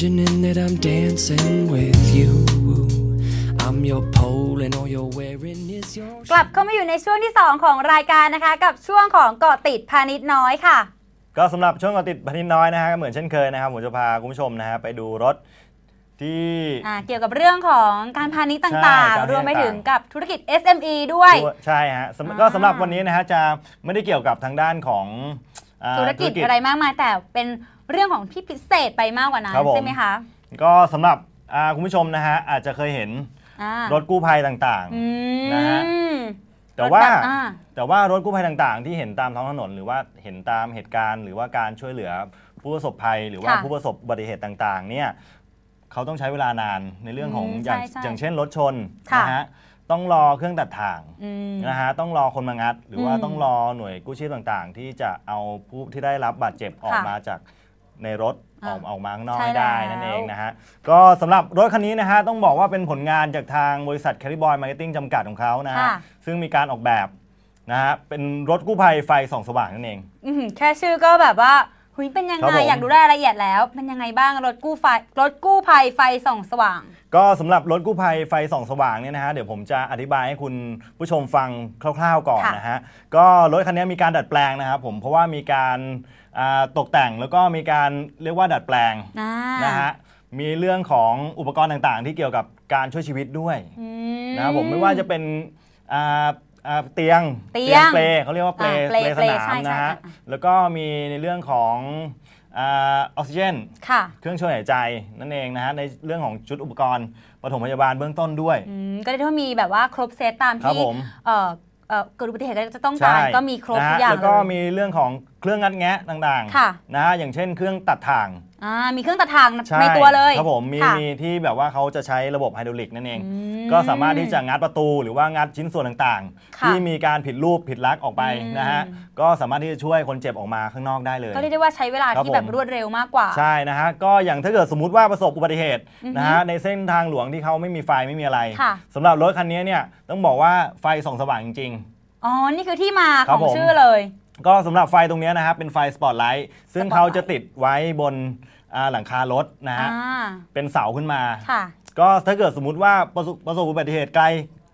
Just imagining that I'm dancing with you. I'm your pole and all you're wearing is your กลับเข้ามาอยู่ในช่วงที่ 2 ของรายการนะคะ กับช่วงของเกาะติดพาณิชย์น้อยค่ะ ก็สำหรับช่วงเกาะติดพันนิดน้อยนะฮะก็เหมือนเช่นเคยนะครับผมจะพาคุณผู้ชมนะฮะไปดูรถที่อ่าเกี่ยวกับเรื่องของการพาณิชย์ใช่ต่างการพาณิชย์ๆรวมไปถึงต่างกับธุรกิจ SME ด้วย ใช่ฮะสำอ่าก็สำหรับวันนี้นะฮะจะไม่ได้เกี่ยวกับทางด้านของอ่าธุรกิจอะไรมากมายแต่เป็น เรื่องของที่พิเศษไปมากกว่านั้นครับผม ใช่ไหมคะ ก็สำหรับอ่าคุณผู้ชมนะฮะอาจจะเคยเห็นอ่ารถกู้ภัยต่าง อืนะฮะมๆแต่ว่าถบบอ่แต่ว่ารถกู้ภัยต่างๆ ที่เห็นตามท้องถนน หรือว่าเห็นตามเหตุการณ์ หรือว่าการช่วยเหลือผู้ประสบภัย หรือว่าค่ะผู้ประสบอุบัติเหตุต่างๆ เนี่ยเขาต้องใช้เวลานานในเรื่องของอืมอย่างใช่ใช่อย่างเช่นรถชนค่ะ นะฮะต้องรอเครื่องตัดถ่างอืม นะฮะต้องรอคนมางัด หรือว่าอืมต้องรอหน่วยกู้ชีพต่างๆ ที่จะเอาผู้ที่ได้รับบาดเจ็บออกค่ะ มาจาก ในรถออ่าอกออกมาข้างนอกใช่ให้ได้แล้วนั่นเองนะฮะ ก็สำหรับรถคันนี้นะฮะ ต้องบอกว่าเป็นผลงานจากทางบริษัท c a r r y Boy Marketing จำกัดของเขานะฮะ ค่ะ ซึ่งมีการออกแบบนะฮะ เป็นรถกู้ภัยไฟส่องสว่างนั่นเอง อื้อหือแค่ชื่อก็แบบว่าหุยเป็นยังครับไงผม อยากดูรายละเอียดแล้ว เป็นยังไงบ้างรถกู้ไฟรถกู้ภัยไฟส่องสว่าง ก็สำหรับรถกู้ภัยไฟส่องสว่างเนี่ยนะฮะเดี๋ยวผมจะอธิบายให้คุณผู้ชมฟังคร่าวๆก่อนค่ะนะฮะก็รถคันนี้มีการดัดแปลงนะครับผมเพราะว่ามีการอ่า ตกแต่งแล้วก็มีการเรียกว่าดัดแปลงอ่านะฮะมีเรื่องของอุปกรณ์ต่างๆ ที่เกี่ยวกับการช่วยชีวิตด้วยอืนะครับผมไม่ว่าจะเป็นอ่าอ่าเตียงเตียงเปลเขาเรียกว่าเปลอ่าเปลเปลสเปลนามใช่นะฮะใช่อะแล้วก็มีในเรื่องของอาออกซิเจนค่ะเครื่องช่วยหายใจนั่นเองนะฮะในเรื่องของชุดอุปกรณ์ปฐมพยาบาลเบื้องต้นด้วยอืมก็ได้ที่ว่ามีแบบว่าครบเซตตามครับที่ผม เอ่อเอ่อเกิดอุบัติเหตุแล้วจะต้องการก็มีครบนะทุฮะกอย่างแล้วก็เลยมีเรื่องของเครื่องงัดแงะต่างค่ะๆนะฮะอย่างเช่น เครื่องตัดถ่าง อ่ามีเครื่องตัดทางช่ในตัวเลยครับผมมีค่ะมีที่แบบว่าเขาจะใช้ระบบไฮดรอลิกนั่นเอง อืมก็สามารถที่จะงัดประตูหรือว่างัดชิ้นส่วนต่างๆ ค่ะที่มีการผิดรูปผิดลักษณ์ออกไปอืม นะฮะก็สามารถที่จะช่วยคนเจ็บออกมาข้างนอกได้เลย ก็เรียกได้ว่าใช้เวลาครับที่แบบผม รวดเร็วมากกว่า ใช่นะฮะก็อย่างถ้าเกิดสมมุติว่าประสบอุบัติเหตุอือฮึนะฮะในเส้นทางหลวงที่เขาไม่มีไฟไม่มีอะไรค่ะ สำหรับรถคันนี้เนี่ยต้องบอกว่าไฟส่องสว่างจริง ๆ อ๋อ นี่คือที่มาคขรับองผม ชื่อเลย ก็สำหรับไฟตรงเนี้ยนะครับเป็นไฟสปอตไลท์ซึ่ง Spotlight เขาจะติดไว้บนอ่าหลังคารถนะอ่าฮะเป็นเสาขึ้นมา ค่ะ ก็ถ้าเกิดสมมุติว่าประสบประสบอุบัติเหตุไกล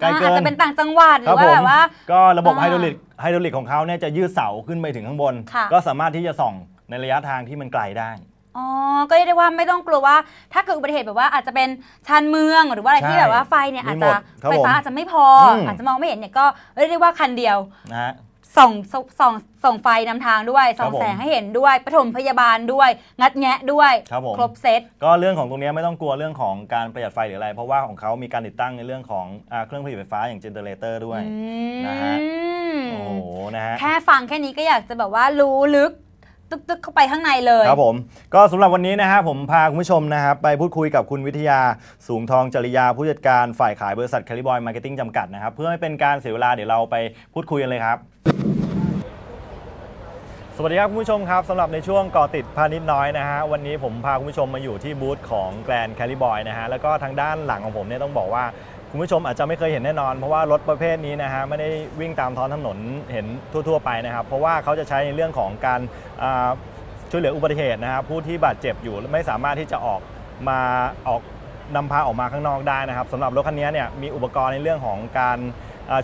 ไกลอ่าเกิอาจนจะเป็นต่างจังหวัดหครืรัอว่าผมแบบว่า ก็ระบบอ่าไฮดรอลิกไฮดรอลิกของเขาเนี่ยจะยืดเสาขึ้นไปถึงข้างบน ค่ะ ก็สามารถที่จะส่องในระยะทางที่มันไกลได้ อ๋อ ก็เรียกได้ว่าไม่ต้องกลัวว่า ถ้าเกิดอุบัติเหตุแบบว่าอาจจะเป็นชานเมืองหรือว่าอะไรใช่ที่แบบว่าไฟเนี่ยอาจมีหมจะดครับไฟฟ้าผมอาจจะไม่พออม อาจจะมองไม่เห็นเนี่ยก็เรียกได้ว่าคันเดียว นะฮะ ส่องส่องส่องส่องไฟนำทางด้วยส่องครับผมแสงให้เห็นด้วยปฐมพยาบาลด้วย งัดแงะด้วยครับผมครบเซต ก็เรื่องของตรงเนี้ยไม่ต้องกลัวเรื่องของการประหยัดไฟหรืออะไร เพราะว่าของเขามีการติดตั้งในเรื่องของอาเครื่องผลิตไฟฟ้าอย่างเจเนเรเตอร์ด้วยอืมนะฮะโอ้โห นะฮะ แค่ฟังแค่นี้ก็อยากจะแบบว่ารู้ลึก ตึกๆเข้าไปข้างในเลย ครับผมก็สำหรับวันนี้นะฮะผมพาคุณผู้ชมนะครับไปพูดคุยกับคุณวิทยาสูงทองจริยาผู้จัดการฝ่ายขายบริษัทแคลิบอยมาร์เก็ตติ้งจำกัดนะครับ เพื่อไม่เป็นการเสียเวลาเดี๋ยวเราไปพูดคุยกันเลยครับ สวัสดีครับคุณผู้ชมครับสำหรับในช่วงก่อติดพาณิชย์น้อยนะฮะวันนี้ผมพาคุณผู้ชมมาอยู่ที่บูธของแกรนแคลิบอยนะฮะแล้วก็ทางด้านหลังของผมเนี่ยต้องบอกว่า คุณผู้ชมอาจจะไม่เคยเห็นแน่นอน เพราะว่ารถประเภทนี้นะฮะไม่ได้วิ่งตามท้องถนนเห็นทั่ว ๆ ไปนะครับ เพราะว่าเขาจะใช้ในเรื่องของการช่วยเหลืออุบัติเหตุนะครับผู้ที่บาดเจ็บอยู่ไม่สามารถที่จะออกมาออกนำพาออกมาข้างนอกได้นะครับสำหรับรถคันนี้เนี่ยมีอุปกรณ์ในเรื่องของการ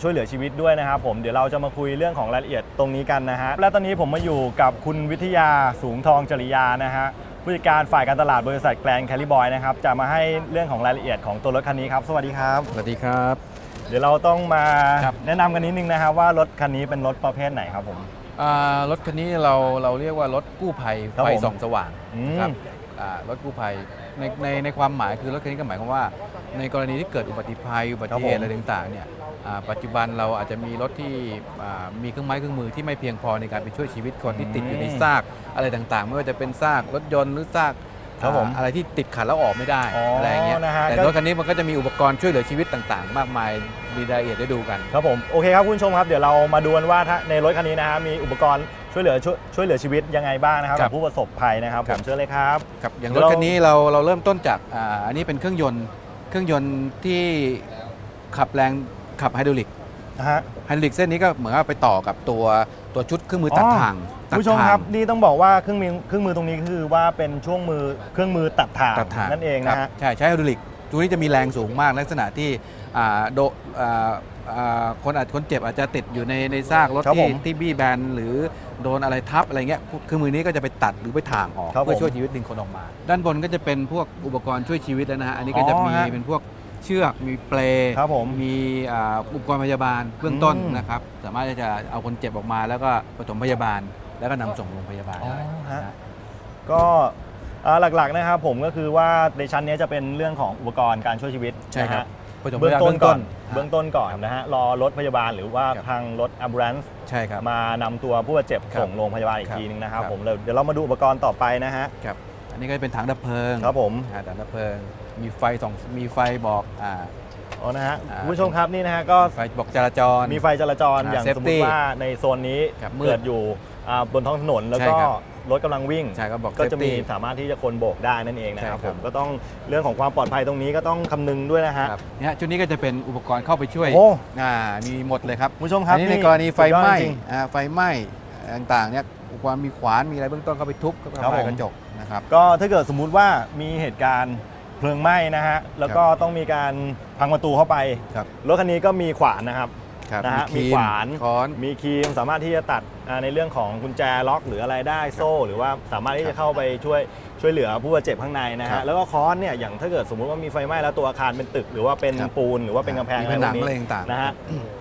ช่วยเหลือชีวิตด้วยนะครับผมเดี๋ยวเราจะมาคุยเรื่องของรายละเอียดตรงนี้กันนะฮะและตอนนี้ผมมาอยู่กับคุณวิทยาสูงทองจริยานะฮะ ผู้จัดการฝ่ายการตลาดบริษัทแกรนแคลิบอยนะครับจะมาให้เรื่องของรายละเอียดของตัวรถคันนี้ครับสวัสดีครับ สวัสดีครับ เดี๋ยวเราต้องมาครับแนะนำกันนิดนึงนะครับว่ารถคันนี้เป็นรถประเภทไหนครับผมอ่ารถคันนี้เราเราเรียกว่ารถกู้ภัยครับไฟผมส่องสว่างอืมนะครับอ่ารถกู้ภัยในในในความหมายคือรถคันนี้ก็หมายความว่า ในกรณีที่เกิดอุบัติภัยอุบัติเหตุอะไรต่างๆเนี่ยอ่า ปัจจุบันเราอาจจะมีรถที่อ่ามีเครื่องไม้เครื่องมือที่ไม่เพียงพอในการไปช่วยชีวิตคนที่ติดอยู่ในซากอะไรต่างๆ ไม่ว่าจะเป็นซากรถยนต์หรือซากครับผมอ่าอะไรที่ติดขัดแล้วออกไม่ได้อ๋อออะไรอย่างเงี้ยนะฮะแต่ก็รถคันนี้มันก็จะมีอุปกรณ์ช่วยเหลือชีวิตต่างๆ มากมายมีรายละเอียดได้ดูกันครับผมโอเคครับคุณผู้ชมครับ เดี๋ยวเรามาดูกันว่าถ้าในรถคันนี้นะฮะมีอุปกรณ์ช่วยเหลือช่วยช่วยเหลือชีวิตยังไงบ้างนะครับครับกับผู้ประสบภัยนะครับผครับมเชิญเลยครับครับอย่างเดี๋รยวถเราคันนี้เราเราเริ่มต้นจากอ่าอันนี้เป็นเครื่องยนต์เครื่องยนต์ที่ขับแรง ขับไฮดรอลิกนะฮะ ไฮดรอลิกเส้นนี้ก็เหมือนกับไปต่อกับตัวตัวชุดเครื่องมือตัดอ๋อถ่างตัดผู้ชมถ่าง ครับนี่ต้องบอกว่าเครื่องมือเครื่องมือตรงนี้คือว่าเป็นช่วงมือเครื่องมือตัดถ่างตัดถ่างนั่นเองครันะบฮะใช่ใช้ไฮดรอลิกตัวนี้จะมีแรงสูงมากลักษณะที่อ่าโดอ่าอ่าคนอาจคนเจ็บอาจจะติดอยู่ในในซากรถครับผที่มที่บี้แบนหรือโดนอะไรทับอะไรเงี้ยเครื่องมือนี้ก็จะไปตัดหรือไปถ่างออกครับเพื่อผมช่วยชีวิตดึงคนออกมา ด้านบนก็จะเป็นพวกอุปกรณ์ช่วยชีวิตแล้วนะฮะอันนี้ก็จะอ๋อมีฮะ เป็นพวก เชือกมีเปลครับผมมีอ่าอุปกรณ์พยาบาลเบื้องต้นอืมนะครับ สามารถที่จะเอาคนเจ็บออกมา แล้วก็ปฐมพยาบาล แล้วก็นำส่งโรงพยาบาลอ๋อได้ฮะนะฮะก็อ่าหลักๆนะครับผมก็คือว่าในชั้นนี้จะเป็นเรื่องของอุปกรณ์การช่วยชีวิตใช่ครับนะฮะปฐมพเบื้องยาบาลต้นก่อนเบื้เบื้อองงต้นต้นก่อนนะฮะรอรถพยาบาลหรือว่าครับทางรถ ambulance ใช่ครับมานำตัวผู้บาดเจ็บครับส่งโรงพยาบาลอีกครับทีนึงนะครับครับผมเดี๋ยวเรามาดูอุปกรณ์ต่อไปนะฮะครับอันนี้ก็เป็นถังดับเพลิงครับผมอ่าถังดับเพลิง มีไฟสองมีไฟบอกอ่า อ๋อนะฮะอ่า คุณผู้ชมครับนี่นะฮะก็ไฟบอกจราจร มีไฟจราจรอ่าอย่าง safety สมมติว่าในโซนนี้ครับมืดเกิดอยู่อ่าบนท้องถนนแล้วใช่ก็ครับ รถกำลังวิ่ง ใช่ก็บอก ก็จะมี safety สามารถที่จะคนโบกได้นั่นเองนะครับใช่คผรับ มก็ต้องเรื่องของความปลอดภัยตรงนี้ก็ต้องคำนึงด้วยนะฮะ ครับเนี่ยชุดนี้ก็จะเป็นอุปกรณ์เข้าไปช่วยโอ้ อ่ามีหมดเลยครับ คุณผู้ชมครับอันนี้ในนี่กรณีไฟไหม้สุดยอดจริง อ่าไฟไหม้ต่างๆเนี่ยอุปกรณ์มีขวานมีอะไรเบื้องต้นเข้าไปทุบก็ครับทำลายผม กระจกนะครับ ก็ถ้าเกิดสมมุติว่ามีเหตุการณ์ เพลิงไหม้นะฮะแล้วก็ต้องมีการพังประตูเข้าไปครับรถคันนี้ก็มีขวานนะครับครับนะฮะครีมีขวานค้อนมีครีมสามารถที่จะตัดอ่าในเรื่องของกุญแจล็อกหรืออะไรได้โซ่ หรือว่าสามารถที่จะเข้าไปช่วยช่วยเหลือผู้บาดเจ็บข้างในนะครัฮะบแล้วก็ค้อนเนี่ยอย่างถ้าเกิดสมมุติว่ามีไฟไหม้แล้วตัวอาคารเป็นตึก หรือว่าเป็นครับปูนหรือว่าเป็นกำแพงมีอะไรผพนัวงกนี้อะไรต่างๆนะฮะ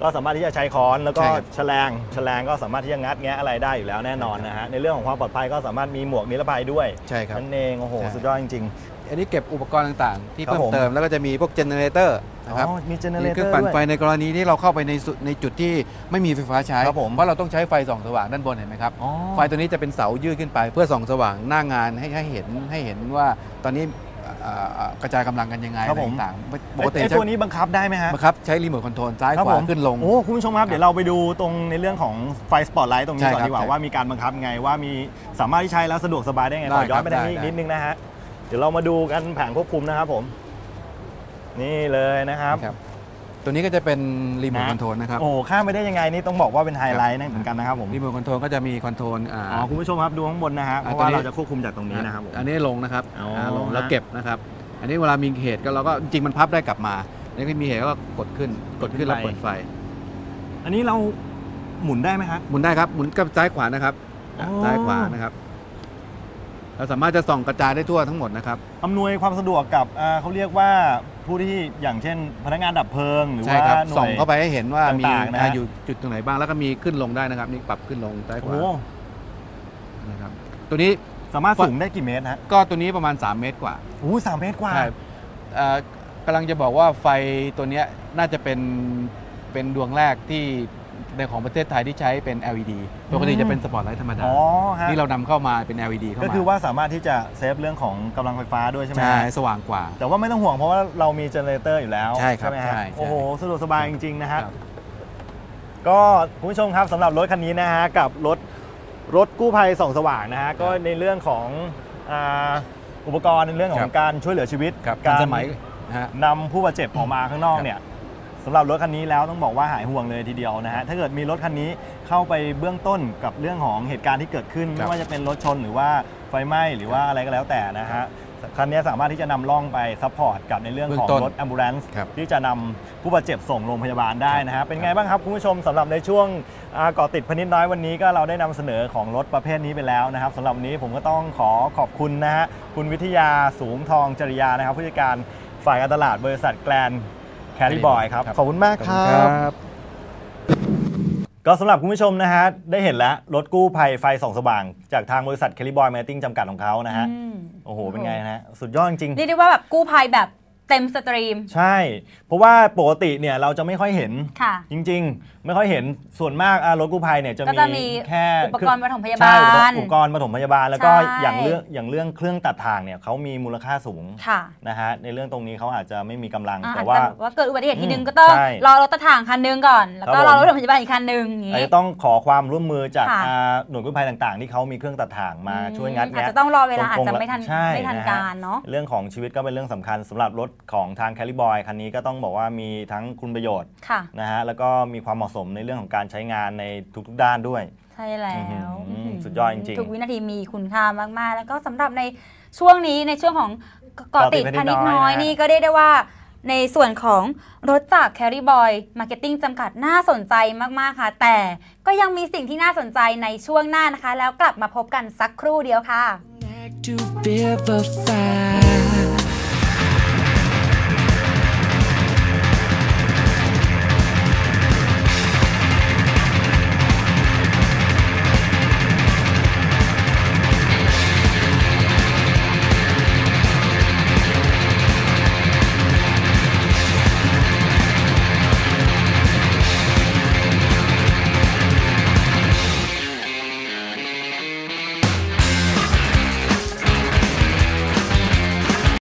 ก็สามารถที่จะใช้ค้อนแล้วก็ใช่ครับแฉลงแฉลงก็สามารถที่จะงัดแงะอะไรได้อยู่แล้วแน่นอนนะฮะในเรื่องของความปลอดภัยก็สามารถมีหมวกนิรภัยด้วยใช่ครับนั่นเองโอ้โหใช่สุดยอดจริง อันนี้เก็บอุปกรณ์ต่างๆ ที่ครับเพิ่มผมเติมแล้วก็จะมีพวกเจเนเรเตอร์ๆนะครับอ๋อมีเจเนเรมีเตเครื่อองร์ปั่นด้วยไฟในกรณีที่เราเข้าไปในสุในจุดที่ไม่มีไฟฟ้าใช้ครับผมเพราะเราต้องใช้ไฟส่องสว่างด้านบนเห็นไหมครับอ๋อไฟตัวนี้จะเป็นเสายื่นขึ้นไป เพื่อส่องสว่างหน้างานให้ให้เห็นให้เห็นว่าตอนนี้อ่าอ่ากระจายกำลังกันยังไงครับอะไรผมต่างๆปไอ้กติไอ้ใช้ตัวนี้บังคับได้ไหมฮะบังคับใช้รีโมทคอนโทรลซ้ายครับขวาผมขึ้นลง โอ้คุณผู้ชมครับ เดี๋ยวเราไปดูตรงในเรื่องของไฟสปอตไลท์ตรงนี้ใช่ก่อนครับดีกว่าใช่ว่ามีการบังคับไงว่ามีสามารถที่ใช้แล้วสะดวกสบายได้ไงได้ขอย้อนครับไปทางนี้ได้อีกนิดนึงนะฮะเดี๋ยวเรามาดูกันแผงควบคุมนะครับผม นี่เลยนะครับครับตัวนี้ก็จะเป็นรีโมทนะคอนโทรลนะครับ โอ้โหข้ามไปได้ยังไงนี่ต้องบอกว่าเป็นไฮไลท์นะเหมือนกันนะครับผมรีโมทคอนโทรลก็จะมีคอนโทรลอ่าอ๋อคุณผู้ชมครับดูข้างบนนะฮะเพอ่าราะตอนว่านี้เราจะควบคุมจากตรงนี้นะครับผมอันนี้ลงนะครับอ๋ออ่าลงฮะแล้วเก็บนะครับ อันนี้เวลามีเหตุก็เราก็จริงๆมันพับได้กลับมาแล้วก็มีเหตุก็กดขึ้นกดขึ้นแล้วเปิดไฟ อันนี้เราหมุนได้ไหมฮะหมุนได้ครับหมุนกับซ้ายขวานะครับอะอ๋อซ้ายขวานะครับ เราสามารถจะส่องกระจายได้ทั่วทั้งหมดนะครับ อำนวยความสะดวกกับอ่าเขาเรียกว่าผู้ที่อย่างเช่น พนักงานดับเพลิง หรือใช่ว่าครับ หน่วยส่องเข้าไปให้เห็นว่ามีต่างๆนะฮะ อ่าอยู่จุดตรงไหนบ้างแล้วก็มีขึ้นลงได้นะครับ นี่ปรับขึ้นลงซ้ายขโอ้วาโหนะครับตัวนี้สามารถสูงได้กี่เมตรฮะก็ตัวนี้ประมาณ 3 เมตรกว่าโอ้โหสามเมตรกว่าใช่เอ่อกำลังจะบอกว่าไฟตัวเนี้ยน่าจะเป็นเป็นดวงแรกที่ ในของประเทศไทยที่ใช้เป็น LED ปกติจะเป็นสปอตไลท์ธรรมดาอ๋อฮะ ที่เรานำเข้ามาเป็น LED เข้ามาก็คือว่าสามารถที่จะเซฟเรื่องของกำลังไฟฟ้าด้วยใช่ไหมใช่ฮะสว่างกว่า แต่ว่าไม่ต้องห่วงเพราะว่าเรามีเจเนเรเตอร์อยู่แล้วใช่ครับไหมฮะใช่ใช่ โอ้โหสะดวกสบายจริง ๆ นะฮะครับก็คุณผู้ชมครับสำหรับรถคันนี้นะฮะ กับรถรถกู้ภัยส่องสว่างนะฮะ ก็ในเรื่องของอ่าอุปกรณ์ในเรื่องขคอรังบการช่วยเหลือชีวิตครับกาทัรนสมัยนะฮะ นำผู้บาดเจ็บออกมาข้างนอกครับเนี่ย สำหรับรถคันนี้แล้วต้องบอกว่าหายห่วงเลยทีเดียวนะฮะถ้าเกิดมีรถคันนี้เข้าไปเบื้องต้นกับเรื่องของเหตุการณ์ที่เกิดขึ้น ไม่ว่าจะเป็นรถชนหรือว่าไฟไหม้หรือว่าอะไรก็แล้วแต่นะฮะคันนี้สามารถที่จะนำล่องไปซัพพอร์ตกับในเรื่องของเบื้องต้นรถ ambulance ครับที่จะนำผู้บาดเจ็บส่งโรงพยาบาลได้นะฮะเป็นไงบ้างครับคุณผู้ชมสำหรับในช่วงอ่าเกาะติดพนิดน้อยวันนี้ก็เราได้นำเสนอของรถประเภทนี้ไปแล้วนะครับสำหรับวันนี้ผมก็ต้องขอขอบคุณนะฮะคุณวิทยาสูงทองจริยานะครับผู้จัดการฝ่ายการตลาดบริษัทแกลน แคริบอยครับครับ ขอบคุณมากขอบคคุณรับครับ ก็สำหรับคุณผู้ชมนะฮะ ได้เห็นแล้ว รถกู้ภัยไฟส่องสว่าง จากทางบริษัทแคริบอยมาร์ติ้งจำกัดของเขานะฮะอืมโอ้โห เป็นไงนะฮะ สุดยอดจริงๆเรียกได้ว่าแบบกู้ภัยแบบ เต็มสตรีม ใช่ เพราะว่าปกติเนี่ยเราจะไม่ค่อยเห็น ค่ะ จริง ๆ ไม่ค่อยเห็นส่วนมากอะรถกู้ภัยเนี่ยจะก็จะมีแค่อุปกรณ์ปฐมพยาใช่บาลอุปกรณ์ปฐมพยาบาล แล้วก็ใช่ อย่างเรื่องอย่างเรื่องเครื่องตัดทางเนี่ยเขามีมูลค่าสูงค่ะนะฮะในเรื่องตรงนี้เขาอาจจะไม่มีกำลังอ่าแต่อาจว่าจะว่าเกิดอุบัติเหตุทีนึงอืมก็ต้องใช่รอรถตัดถ่างคันนึงก่อน แล้วก็ครับรอผมรถปฐมพยาบาลอีกคันนึงอย่างอาจนี้ จะต้องขอความร่วมมือจากค่ะ อ่าหน่วยกู้ภัยต่างๆ ที่เขามีเครื่องตัดทางมาช่วยงัดอาจแงะ จะต้องรอเวลาอาจตรงๆจะไม่ทันใช่ไม่ทันนะฮะการเนาะ เรื่องของชีวิตก็เป็นเรื่องสำคัญสำหรับรถของทางแคลิบอยคันนี้ก็ต้องบอกว่ามีทั้งคุณประโยชน์ค่ะ นะฮะแล้วก็มีความเหมาะสมในเรื่องของการใช้งานในทุกๆด้านด้วย ใช่แล้วอื้อหืออื้อหืสุดยอดจริงๆทุกวินาทีมีคุณค่ามากๆ แล้วก็สำหรับในช่วงนี้ในช่วงของเกาะติดเกาะติดพาณิชย์พาณิชย์น้น้ออยยนะนี่ก็เรียกได้ว่า ในส่วนของรถจาก Carry Boy Marketing จำกัดน่าสนใจมากๆค่ะ แต่ก็ยังมีสิ่งที่น่าสนใจในช่วงหน้านะคะ แล้วกลับมาพบกันสักครู่เดียวค่ะ Act to vivify